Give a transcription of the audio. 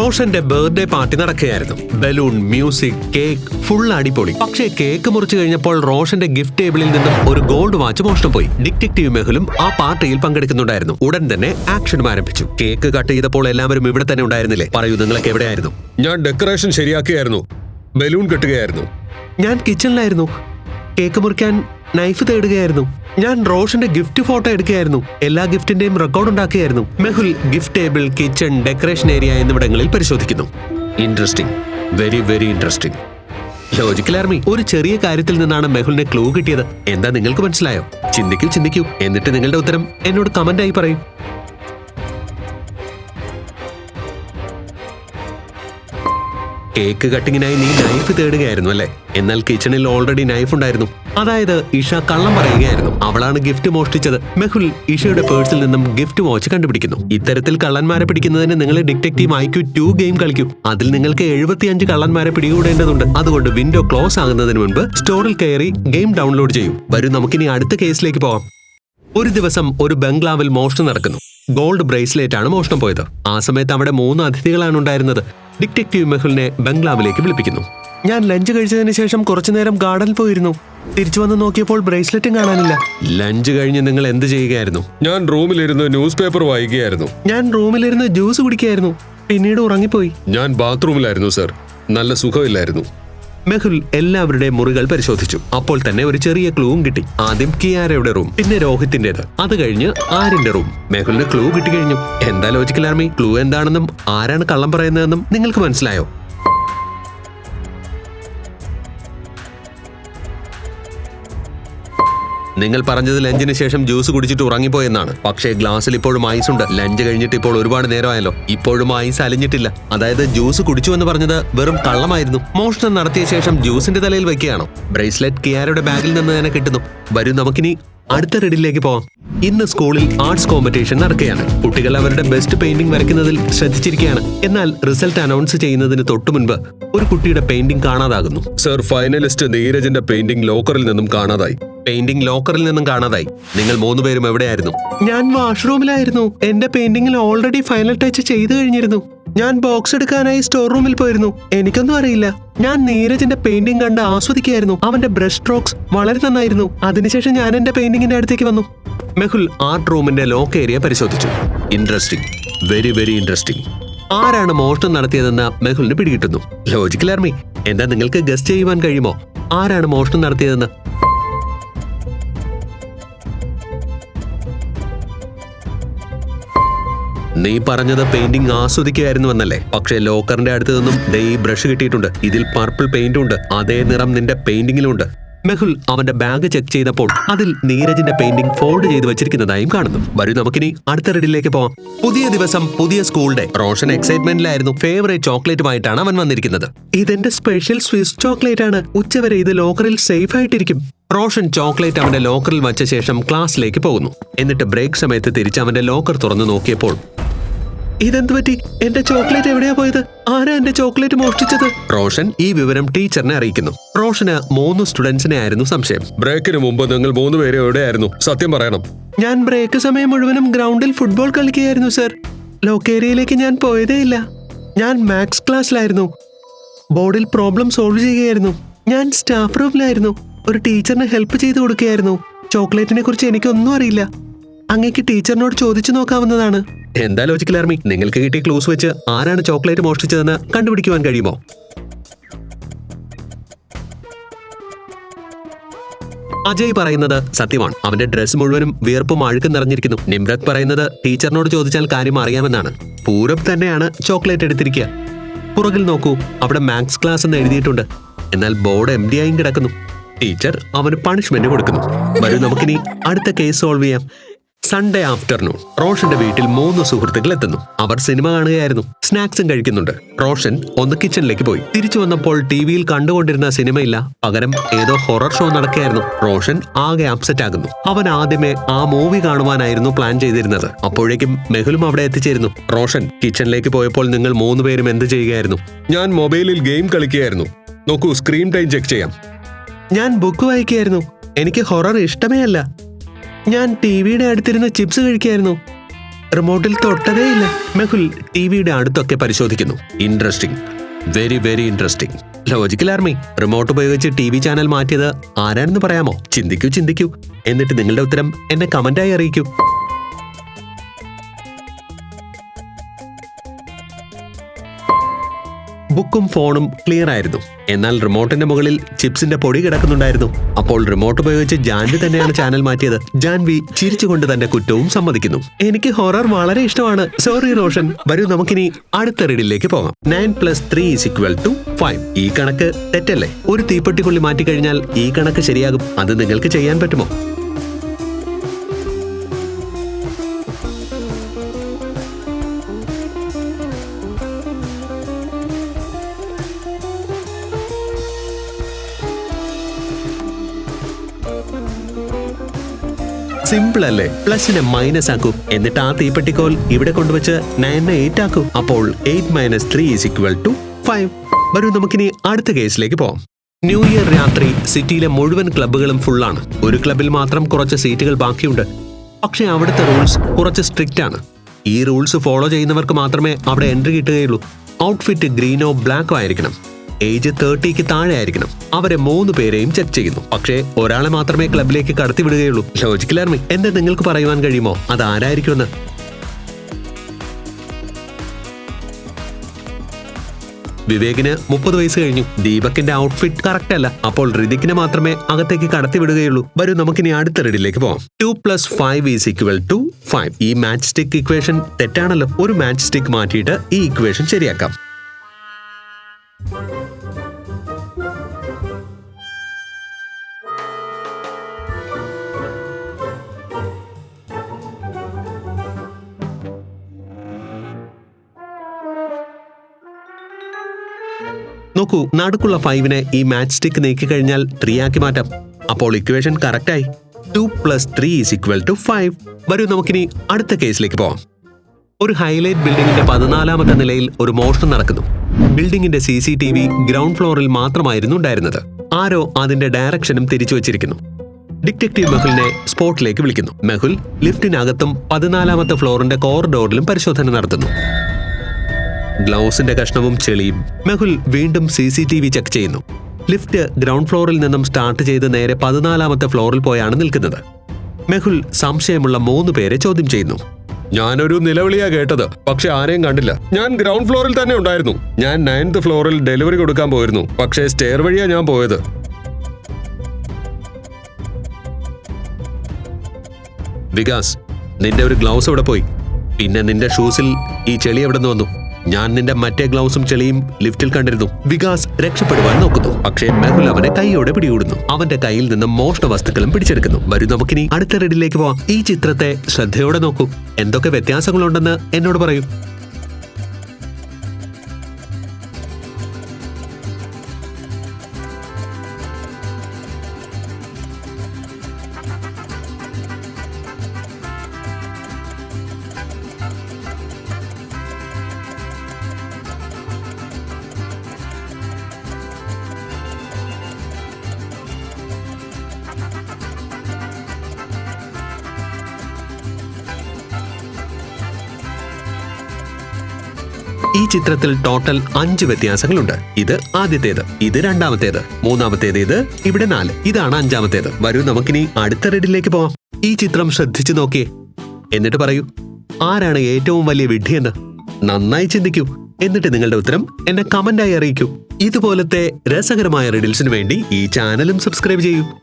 റോഷന്റെ birthday party നടക്കുകയായിരുന്നു. Balloon music cake full അടിപൊളി. പക്ഷേ കേക്ക് മുറിച്ചു കഴിഞ്ഞപ്പോൾ റോഷന്റെ ഗിഫ്റ്റ് ടേബിളിൽ നിന്നും ഒരു ഗോൾഡ് വാച്ച് മോഷണം പോയി. ഡിറ്റക്റ്റീവ് മെഹുലും ആ പാർട്ടിയിൽ പങ്കെടുക്കുന്നുണ്ടായിരുന്നു. ഉടൻ തന്നെ ആക്ഷനും ആരംഭിച്ചു. കേക്ക് കട്ട് ചെയ്തപ്പോൾ എല്ലാവരും ഇവിടെ തന്നെ ഉണ്ടായിരുന്നില്ലേ? പറയൂ നിങ്ങളൊക്കെ എവിടെയായിരുന്നു? ഞാൻ ഡെക്കറേഷൻ ശരിയാക്കുകയായിരുന്നു ബലൂൺ കെട്ടുകയായിരുന്നു. ഞാൻ കിച്ചണിലായിരുന്നു. കേക്ക് മുറിക്കാൻ നൈഫ് തേടുകയായിരുന്നു. ഞാൻ റോഷന്റെ ഗിഫ്റ്റ് ഫോട്ടോ എടുക്കുകയായിരുന്നു. എല്ലാ ഗിഫ്റ്റിന്റെയും record ഉണ്ടാക്കുകയായിരുന്നു. Mehul gift table kitchen decoration area എന്നിവിടങ്ങളിൽ പരിശോധിക്കുന്നു. Interesting very very interesting logical army ഒരു ചെറിയ കാര്യത്തിൽ നിന്നാണ് മെഹുലിനെ ക്ലൂ കിട്ടിയത്. എന്താ നിങ്ങൾക്ക് മനസ്സിലായോ? ചിന്തിക്കൂ ചിന്തിക്കൂ. എന്നിട്ട് നിങ്ങളുടെ ഉത്തരം എന്നോട് കമന്റായി പറയും. കേക്ക് കട്ടിങ്ങിനായി നീ നൈഫ് തേടുകയായിരുന്നു അല്ലേ? എന്നാൽ കിച്ചണിൽ ഓൾറെഡി നൈഫ് ഉണ്ടായിരുന്നു. അതായത് ഇഷ കള്ളം പറയുകയായിരുന്നു. അവളാണ് ഗിഫ്റ്റ് മോഷ്ടിച്ചത്. മെഹുൽ ഇഷയുടെ പേഴ്സിൽ നിന്നും ഗിഫ്റ്റ് വാച്ച് കണ്ടുപിടിക്കുന്നു. ഇത്തരത്തിൽ കള്ളന്മാരെ പിടിക്കുന്നതിന് നിങ്ങൾ ഡിറ്റക്റ്റീവ് ഐക്യു ടു ഗെയിം കളിക്കും. അതിൽ നിങ്ങൾക്ക് എഴുപത്തിയഞ്ച് കള്ളന്മാരെ പിടികൂടേണ്ടതുണ്ട്. അതുകൊണ്ട് വിൻഡോ ക്ലോസ് ആകുന്നതിന് മുൻപ് സ്റ്റോറിൽ കയറി ഗെയിം ഡൗൺലോഡ് ചെയ്യും. വരും നമുക്കിനി അടുത്ത കേസിലേക്ക് പോവാം. ഒരു ദിവസം ഒരു ബംഗ്ലാവിൽ മോഷണം നടക്കുന്നു. ഗോൾഡ് ബ്രേസ്ലെറ്റ് ആണ് മോഷണം പോയത്. ആ സമയത്ത് അവിടെ മൂന്ന് അതിഥികളാണ് ഉണ്ടായിരുന്നത്. ഡിറ്റക്റ്റീവ് മെഹുലിനെ ബംഗ്ലാവിലേക്ക് വിളിപ്പിക്കുന്നു. ഞാൻ ലഞ്ച് കഴിച്ചതിന് ശേഷം കുറച്ചു നേരം ഗാർഡനിൽ പോയിരുന്നു. തിരിച്ചു വന്ന് നോക്കിയപ്പോൾ ബ്രേസ്ലെറ്റും കാണാനില്ല. ലഞ്ച് കഴിഞ്ഞ് നിങ്ങൾ എന്ത് ചെയ്യുകയായിരുന്നു? ഞാൻ റൂമിലിരുന്ന് ന്യൂസ് പേപ്പർ വായിക്കുകയായിരുന്നു. ഞാൻ റൂമിലിരുന്ന് ജ്യൂസ് കുടിക്കുകയായിരുന്നു. പിന്നീട് ഉറങ്ങിപ്പോയി. ഞാൻ ബാത്റൂമിലായിരുന്നു സർ. നല്ല സുഖമില്ലായിരുന്നു. മെഹുൽ എല്ലാവരുടെയും മുറികൾ പരിശോധിച്ചു. അപ്പോൾ തന്നെ ഒരു ചെറിയ ക്ലൂവും കിട്ടി. ആദ്യം കിയാരയുടെ റൂം പിന്നെ രോഹിത്തിന്റേത് അത് കഴിഞ്ഞ് ആരിന്റെ റൂം മെഹുലിന് ക്ലൂ കിട്ടി കഴിഞ്ഞു. എന്താ ലോജിക്കൽ ആർമി? ക്ലൂ എന്താണെന്നും ആരാണ് കള്ളം പറയുന്നതെന്നും നിങ്ങൾക്ക് മനസ്സിലായോ? നിങ്ങൾ പറഞ്ഞത് ലഞ്ചിന് ശേഷം ജ്യൂസ് കുടിച്ചിട്ട് ഉറങ്ങിപ്പോയെന്നാണ് പക്ഷേ ഗ്ലാസ്സിൽ ഇപ്പോഴും ഐസ് ഉണ്ട്. ലഞ്ച് കഴിഞ്ഞിട്ട് ഇപ്പോൾ ഒരുപാട് നേരമായല്ലോ. ഇപ്പോഴും ഐസ് അലിഞ്ഞിട്ടില്ല. അതായത് ജ്യൂസ് കുടിച്ചു എന്ന് പറഞ്ഞത് വെറും കള്ളമായിരുന്നു മോഷണം നടത്തിയ ശേഷം ജ്യൂസിന്റെ തലയിൽ വെക്കുകയാണോ. ബ്രേസ്ലെറ്റ് കിയാരയുടെ ബാഗിൽ നിന്ന് തന്നെ കിട്ടുന്നു. വരും നമുക്കിനി അടുത്ത റെഡിലേക്ക് പോവാം. ഇന്ന് സ്കൂളിൽ ആർട്സ് കോമ്പറ്റീഷൻ നടക്കുകയാണ്. കുട്ടികൾ അവരുടെ ബെസ്റ്റ് പെയിന്റിംഗ് വരയ്ക്കുന്നതിൽ ശ്രദ്ധിച്ചിരിക്കുകയാണ്. എന്നാൽ റിസൾട്ട് അനൗൺസ് ചെയ്യുന്നതിന് തൊട്ടു മുൻപ് ഒരു കുട്ടിയുടെ പെയിന്റിംഗ് കാണാതാകുന്നു. സർ ഫൈനലിസ്റ്റ് നീരജിന്റെ പെയിന്റിംഗ് ലോക്കറിൽ നിന്നും കാണാതായി. പെയിന്റിംഗ് ലോക്കറിൽ നിന്നും കാണാതായി. നിങ്ങൾ മൂന്നുപേരും എവിടെയായിരുന്നു? ഞാൻ വാഷ്റൂമിലായിരുന്നു. എന്റെ പെയിന്റിംഗിൽ ഓൾറെഡി ഫൈനൽ ടച്ച് ചെയ്തു കഴിഞ്ഞിരുന്നു. ഞാൻ ബോക്സ് എടുക്കാനായി സ്റ്റോർ റൂമിൽ പോയിരുന്നു. എനിക്കൊന്നും അറിയില്ല. ഞാൻ നീരജിന്റെ പെയിന്റിംഗ് കണ്ട് ആസ്വദിക്കുകയായിരുന്നു. അവന്റെ ബ്രഷ് സ്ട്രോക്സ് വളരെ നന്നായിരുന്നു. അതിനുശേഷം ഞാൻ എന്റെ പെയിന്റിങ്ങിന്റെ അടുത്തേക്ക് വന്നു. മെഹുൽ ആർട്ട് റൂമിന്റെ ലോക്ക് ഏരിയ പരിശോധിച്ചു. ഇൻട്രസ്റ്റിംഗ് വെരി വെരി ഇൻട്രസ്റ്റിംഗ് ആരാണ് മോഷണം നടത്തിയതെന്ന് മെഹുലിന് പിടികിട്ടുന്നു. ലോജിക്കൽ ആർമി എന്താ നിങ്ങൾക്ക് ഗസ്റ്റ് ചെയ്യുവാൻ കഴിയുമോ? ആരാണ് മോഷണം നടത്തിയതെന്ന്? നീ പറഞ്ഞത് പെയിന്റിംഗ് ആസ്വദിക്കുകയായിരുന്നുവെന്നല്ലേ പക്ഷെ ലോക്കറിന്റെ അടുത്ത് നിന്നും ഈ ബ്രഷ് കിട്ടിയിട്ടുണ്ട്. ഇതിൽ പർപ്പിൾ പെയിന്റ് ഉണ്ട്. അതേ നിറം നിന്റെ പെയിന്റിംഗിലുണ്ട് മെഹുൽ അവന്റെ ബാഗ് ചെക്ക് ചെയ്തപ്പോൾ അതിൽ നീരജിന്റെ പെയിന്റിംഗ് ഫോൾഡ് ചെയ്ത് വെച്ചിരിക്കുന്നതായും കാണുന്നു. വരൂ നമുക്കിനി അടുത്ത റെഡിലേക്ക് പോവാം. പുതിയ ദിവസം പുതിയ സ്കൂൾ ഡേ റോഷൻ എക്സൈറ്റ്മെന്റിലായിരുന്നു ഫേവറേറ്റ് ചോക്ലേറ്റുമായിട്ടാണ് അവൻ വന്നിരിക്കുന്നത്. ഇതെന്റെ സ്പെഷ്യൽ സ്വിസ് ചോക്ലേറ്റ് ആണ്. ഉച്ചവരെ ഇത് ലോക്കറിൽ സേഫ് ആയിട്ടിരിക്കും. റോഷൻ ചോക്ലേറ്റ് അവന്റെ ലോക്കറിൽ വച്ച ശേഷം ക്ലാസ്സിലേക്ക് പോകുന്നു. എന്നിട്ട് ബ്രേക്ക് സമയത്ത് തിരിച്ച് അവന്റെ ലോക്കർ തുറന്നു നോക്കിയപ്പോൾ ഇതെന്ത് പറ്റി? എന്റെ ചോക്ലേറ്റ് എവിടെയാ പോയത്? ആരാ എന്റെ ചോക്ലേറ്റ് മോഷ്ടിച്ചത്? റോഷൻ ഈ വിവരം ടീച്ചറിനെ അറിയിക്കുന്നു. റോഷന് മൂന്ന് സ്റ്റുഡൻസിനെ ആയിരുന്നു സംശയം. ബ്രേക്കിന് മുമ്പ് നിങ്ങൾ മൂന്ന് പേര് എവിടെയായിരുന്നു? സത്യം പറയണം. ഞാൻ ബ്രേക്ക് സമയം മുഴുവനും ഗ്രൗണ്ടിൽ ഫുട്ബോൾ കളിക്കുകയായിരുന്നു സർ. ലോക്കേരിയയിലേക്ക് ഞാൻ പോയതേ ഇല്ല. ഞാൻ മാത്സ് ക്ലാസ്സിലായിരുന്നു. ബോർഡിൽ പ്രോബ്ലം സോൾവ് ചെയ്യുകയായിരുന്നു. ഞാൻ സ്റ്റാഫ് റൂമിലായിരുന്നു. ഒരു ടീച്ചറിന് ഹെൽപ്പ് ചെയ്ത് കൊടുക്കുകയായിരുന്നു. ചോക്ലേറ്റിനെ കുറിച്ച് എനിക്കൊന്നും അറിയില്ല. അങ്ങേക്ക് ടീച്ചറിനോട് ചോദിച്ചു നോക്കാവുന്നതാണ്. എന്താ ലോജിക്കൽ ആർമി? നിങ്ങൾക്ക് കിട്ടിയ ക്ലൂസ് വെച്ച് ആരാണ് ചോക്ലേറ്റ് മോഷ്ടിച്ചതെന്ന് കണ്ടുപിടിക്കുവാൻ കഴിയുമോ? അജയ് പറയുന്നത് സത്യമാണ്. അവന്റെ ഡ്രസ് മുഴുവനും വിയർപ്പും അഴുക്കും നിറഞ്ഞിരിക്കുന്നു. നിമ്രത് പറയുന്നത് ടീച്ചറിനോട് ചോദിച്ചാൽ കാര്യം അറിയാമെന്നാണ്. പൂരബ് തന്നെയാണ് ചോക്ലേറ്റ് എടുത്തിരിക്കുക. പുറകിൽ നോക്കൂ അവിടെ മാത്സ് ക്ലാസ് എന്ന് എഴുതിയിട്ടുണ്ട്. എന്നാൽ ബോർഡ് എം ഡി ആയും കിടക്കുന്നു. ടീച്ചർ അവന് പണിഷ്മെന്റ് കൊടുക്കുന്നു. വരും നമുക്കിനി അടുത്ത കേസ് സോൾവ് ചെയ്യാം. സൺഡേ ആഫ്റ്റർനൂൺ റോഷന്റെ വീട്ടിൽ മൂന്ന് സുഹൃത്തുക്കൾ എത്തുന്നു. അവർ സിനിമ കാണുകയായിരുന്നു. സ്നാക്സും കഴിക്കുന്നുണ്ട്. റോഷൻ ഒന്ന് കിച്ചണിലേക്ക് പോയി. തിരിച്ചു വന്നപ്പോൾ ടി വിയിൽ കണ്ടുകൊണ്ടിരുന്ന സിനിമയില്ല. പകരം ഏതോ ഹൊറർ ഷോ നടക്കുകയായിരുന്നു. റോഷൻ ആകെ അപ്സെറ്റ് ആകുന്നു. അവൻ ആദ്യമേ ആ മൂവി കാണുവാനായിരുന്നു പ്ലാൻ ചെയ്തിരുന്നത്. അപ്പോഴേക്കും മെഹുലും അവിടെ എത്തിച്ചേരുന്നു. റോഷൻ കിച്ചണിലേക്ക് പോയപ്പോൾ നിങ്ങൾ മൂന്നുപേരും എന്ത് ചെയ്യുകയായിരുന്നു? ഞാൻ മൊബൈലിൽ ഗെയിം കളിക്കുകയായിരുന്നു. നോക്കൂ സ്ക്രീൻ ടൈം ചെക്ക് ചെയ്യാം. ഞാൻ ബുക്ക് വായിക്കുകയായിരുന്നു. എനിക്ക് ഹൊറർ ഇഷ്ടമേ അല്ല. ഞാൻ ടി വിയുടെ അടുത്തിരുന്ന് ചിപ്സ് കഴിക്കായിരുന്നു റിമോട്ടിൽ തൊട്ടതേ ഇല്ല. മെഹുൽ ടി വിയുടെ അടുത്തൊക്കെ പരിശോധിക്കുന്നു. Interesting very very interesting logical army remote ഉപയോഗിച്ച് ടി വി ചാനൽ മാറ്റിയത് ആരാണെന്ന് പറയാമോ? ചിന്തിക്കൂ ചിന്തിക്കൂ. എന്നിട്ട് നിങ്ങളുടെ ഉത്തരം എന്നെ കമന്റായി അറിയിക്കൂ. ബുക്കും ഫോണും ക്ലിയർ ആയിരുന്നു. എന്നാൽ റിമോട്ടിന്റെ മുകളിൽ ചിപ്സിന്റെ പൊടി കിടക്കുന്നുണ്ടായിരുന്നു. അപ്പോൾ റിമോട്ട് ഉപയോഗിച്ച് ജാൻവി തന്നെയാണ് ചാനൽ മാറ്റിയത്. ജാൻവി ചിരിച്ചുകൊണ്ട് തന്റെ കുറ്റവും സമ്മതിക്കുന്നു. എനിക്ക് ഹൊറർ വളരെ ഇഷ്ടമാണ്. സോറി റോഷൻ. വരൂ നമുക്കിനി അടുത്ത റീഡിലേക്ക് പോകാം. Nine plus three equal to five ഈ കണക്ക് തെറ്റല്ലേ? ഒരു തീപ്പെട്ടിക്കുള്ളി മാറ്റിക്കഴിഞ്ഞാൽ ഈ കണക്ക് ശരിയാകും. അത് നിങ്ങൾക്ക് ചെയ്യാൻ പറ്റുമോ? സിമ്പിൾ അല്ലേ? പ്ലസിനെ മൈനസ് ആക്കൂ. എന്നിട്ട് ആ തീപ്പെട്ടിക്കോൽ ഇവിടെ കൊണ്ടുവച്ച് നയനെ എയ്റ്റ് ആക്കൂ അപ്പോൾ eight minus three is equal to five വരൂ നമുക്കിനി അടുത്ത കേസിലേക്ക് പോവാം. ന്യൂ ഇയർ രാത്രി സിറ്റിയിലെ മുഴുവൻ ക്ലബ്ബുകളും ഫുള്ളാണ് ഒരു ക്ലബിൽ മാത്രം കുറച്ച് സീറ്റുകൾ ബാക്കിയുണ്ട്. പക്ഷേ അവിടുത്തെ റൂൾസ് കുറച്ച് സ്ട്രിക്റ്റ് ആണ്. ഈ റൂൾസ് ഫോളോ ചെയ്യുന്നവർക്ക് മാത്രമേ അവിടെ എൻട്രി കിട്ടുകയുള്ളൂ. ഔട്ട്ഫിറ്റ് ഗ്രീനോ ബ്ലാക്കോ ആയിരിക്കണം. ഏജ് തേർട്ടിക്ക് താഴെ ആയിരിക്കണം അവരെ മൂന്ന് പേരെയും ചെക്ക് ചെയ്യുന്നു. പക്ഷേ ഒരാളെ മാത്രമേ ക്ലബിലേക്ക് കടത്തി വിടുകയുള്ളൂ. ലോജിക്കൽ ആർമി എന്താ നിങ്ങൾക്ക് പറയുവാൻ കഴിയുമോ? അത് ആരായിരിക്കുമെന്ന്? വിവേകിന് മുപ്പത് വയസ്സ് കഴിഞ്ഞു. ദീപക്കിന്റെ ഔട്ട്ഫിറ്റ് കറക്റ്റ് അല്ല. അപ്പോൾ ഋതിക്കിനെ മാത്രമേ അകത്തേക്ക് കടത്തി വിടുകയുള്ളൂ. വരൂ നമുക്കിനി അടുത്ത റെഡിലേക്ക് പോവാം. Two plus five is equal to five ഈ മാച്ച് സ്റ്റിക്ക് ഇക്വേഷൻ തെറ്റാണല്ലോ. ഒരു മാച്ച് സ്റ്റിക്ക് മാറ്റിയിട്ട് ഈ ഇക്വേഷൻ ശരിയാക്കാം. നോക്കൂ നടുക്കുള്ള ഫൈവിനെ ഈ മാച്ച് സ്റ്റിക്ക് നീക്കി കഴിഞ്ഞാൽ ത്രീ ആക്കി മാറ്റാം. അപ്പോൾ ഇക്വേഷൻ കറക്റ്റായി two plus three is equal to five വരൂ നമുക്കിനി അടുത്ത കേസിലേക്ക് പോവാം. ഒരു ഹൈലൈറ്റ് ബിൽഡിംഗിന്റെ പതിനാലാമത്തെ നിലയിൽ ഒരു മോഷണം നടക്കുന്നു. ബിൽഡിംഗിന്റെ C C T V ground ഫ്ലോറിൽ മാത്രമായിരുന്നു ഉണ്ടായിരുന്നത്. ആരോ അതിന്റെ ഡയറക്ഷനും തിരിച്ചു വച്ചിരിക്കുന്നു. ഡിറ്റക്റ്റീവ് മെഹുലിനെ സ്പോട്ടിലേക്ക് വിളിക്കുന്നു. മെഹുൽ ലിഫ്റ്റിനകത്തും പതിനാലാമത്തെ ഫ്ലോറിന്റെ കോറിഡോറിലും പരിശോധന നടത്തുന്നു. ഗ്ലൗസിന്റെ കഷ്ണവും ചെളിയും മെഹുൽ വീണ്ടും C C T V check ചെയ്യുന്നു. ലിഫ്റ്റ് ഗ്രൗണ്ട് ഫ്ലോറിൽ നിന്നും സ്റ്റാർട്ട് ചെയ്ത് നേരെ പതിനാലാമത്തെ ഫ്ലോറിൽ പോയാണ് നിൽക്കുന്നത്. മെഹുൽ സംശയമുള്ള മൂന്ന് പേരെ ചോദ്യം ചെയ്യുന്നു. ഞാനൊരു നിലവിളിയാ കേട്ടത് പക്ഷെ ആരെയും കണ്ടില്ല. ഞാൻ ഗ്രൗണ്ട് ഫ്ലോറിൽ തന്നെ ഉണ്ടായിരുന്നു. ഞാൻ നയൻത് ഫ്ലോറിൽ ഡെലിവറി കൊടുക്കാൻ പോയിരുന്നു പക്ഷേ സ്റ്റെയർ വഴിയാ ഞാൻ പോയത്. വികാസ് നിന്റെ ഒരു ഗ്ലൗസ് എവിടെ പോയി. പിന്നെ നിന്റെ ഷൂസിൽ ഈ ചെളി എവിടെ നിന്ന് വന്നു? ഞാൻ നിന്റെ മറ്റേ ഗ്ലൗസും ചെളിയും ലിഫ്റ്റിൽ കണ്ടിരുന്നു. വികാസ് രക്ഷപ്പെടുവാൻ നോക്കുന്നു. പക്ഷേ മെഹുൽ അവനെ കൈയോടെ പിടികൂടുന്നു. അവന്റെ കയ്യിൽ നിന്ന് മോഷ്ട വസ്തുക്കളും പിടിച്ചെടുക്കുന്നു. വരൂ നമുക്കിനി അടുത്ത റെഡിലേക്ക് പോവാം. ഈ ചിത്രത്തെ ശ്രദ്ധയോടെ നോക്കൂ. എന്തൊക്കെ വ്യത്യാസങ്ങളുണ്ടെന്ന് എന്നോട് പറയൂ. ഈ ചിത്രത്തിൽ ടോട്ടൽ അഞ്ച് വ്യത്യാസങ്ങളുണ്ട്. ഇത് ആദ്യത്തേത് ഇത് രണ്ടാമത്തേത് മൂന്നാമത്തേത് ഇത് ഇവിടെ നാല്. ഇതാണ് അഞ്ചാമത്തേത്. വരൂ നമുക്കിനി അടുത്ത റെഡിലേക്ക് പോവാം. ഈ ചിത്രം ശ്രദ്ധിച്ചു നോക്കിയേ എന്നിട്ട് പറയൂ ആരാണ് ഏറ്റവും വലിയ വിഡ്ഢിയെന്ന്? നന്നായി ചിന്തിക്കൂ. എന്നിട്ട് നിങ്ങളുടെ ഉത്തരം എന്നെ കമന്റായി അറിയിക്കൂ. ഇതുപോലത്തെ രസകരമായ റിഡിൽസിന് വേണ്ടി ഈ ചാനലും സബ്സ്ക്രൈബ് ചെയ്യൂ.